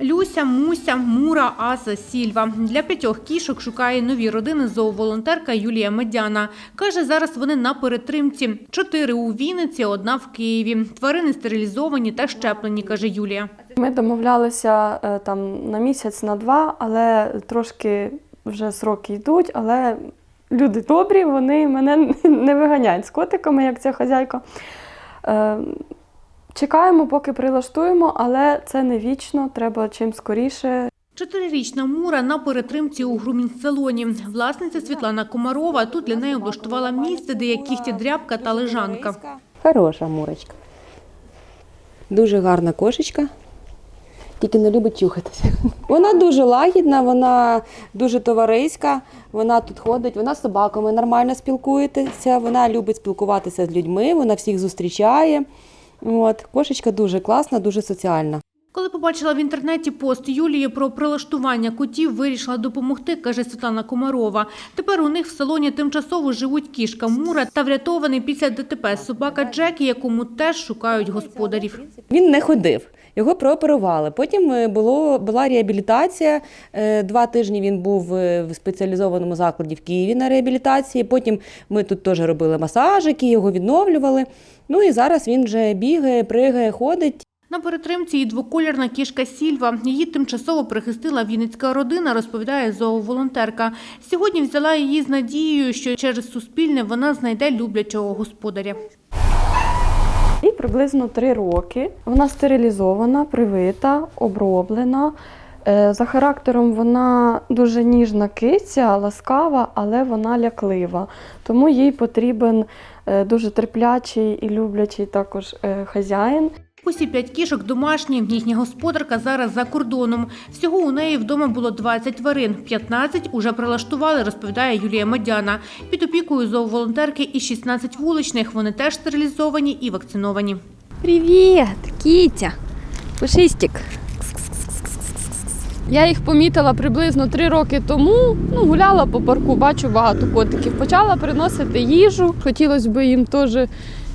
Люся, Муся, Мура, Аса, Сільва. Для п'ятьох кішок шукає нові родини зооволонтерка Юлія Медяна. Каже, зараз вони на перетримці. Чотири у Вінниці, одна в Києві. Тварини стерилізовані та щеплені, каже Юлія. Ми домовлялися е, там на місяць, на два, але трошки вже сроки йдуть, але люди добрі, вони мене не виганяють з котиками, як ця хазяйка. Чекаємо, поки прилаштуємо, але це не вічно, треба чим скоріше. Чотирирічна Мура на перетримці у грумінг-салоні. Власниця Світлана Комарова тут для неї облаштувала місце, де є кіхтєдрябка та лежанка. Хороша мурочка. Дуже гарна кошечка. Тільки не любить чухатися. Вона дуже лагідна, вона дуже товариська, вона тут ходить, вона з собаками нормально спілкується, вона любить спілкуватися з людьми, вона всіх зустрічає. От. Кошечка дуже класна, дуже соціальна. Коли побачила в інтернеті пост Юлії про прилаштування котів, вирішила допомогти, каже Світлана Комарова. Тепер у них в салоні тимчасово живуть кішка Мура та врятований після ДТП собака Джекі, якому теж шукають господарів. Він не ходив. Його прооперували. Потім е, було, була реабілітація. Е, Два тижні він був е, в спеціалізованому закладі в Києві на реабілітації. Потім ми тут теж робили масажики, його відновлювали. Ну і зараз він вже бігає, пригає, ходить. На перетримці і двоколірна кішка Сільва. Її тимчасово прихистила вінницька родина, розповідає зооволонтерка. Сьогодні взяла її з надією, що через суспільне вона знайде люблячого господаря. І приблизно три роки вона стерилізована, привита, оброблена. Е, За характером вона дуже ніжна киця, ласкава, але вона ляклива. Тому їй потрібен е, дуже терплячий і люблячий також е, хазяїн. Усі п'ять кішок домашні. Їхня господарка зараз за кордоном. Всього у неї вдома було 20 тварин. 15 уже прилаштували, розповідає Юлія Медяна. Під опікою зооволонтерки і 16 вуличних. Вони теж стерилізовані і вакциновані. Привіт, Кітя, Пушистик. Я їх помітила приблизно три роки тому. Ну, гуляла по парку, бачу багато котиків. Почала приносити їжу. Хотілося б їм теж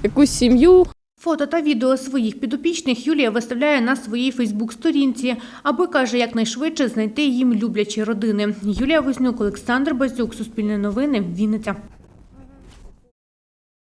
якусь сім'ю. Фото та відео своїх підопічних Юлія виставляє на своїй Фейсбук-сторінці, аби, каже, якнайшвидше знайти їм люблячі родини. Юлія Вознюк, Олександр Базюк, Суспільне новини, Вінниця.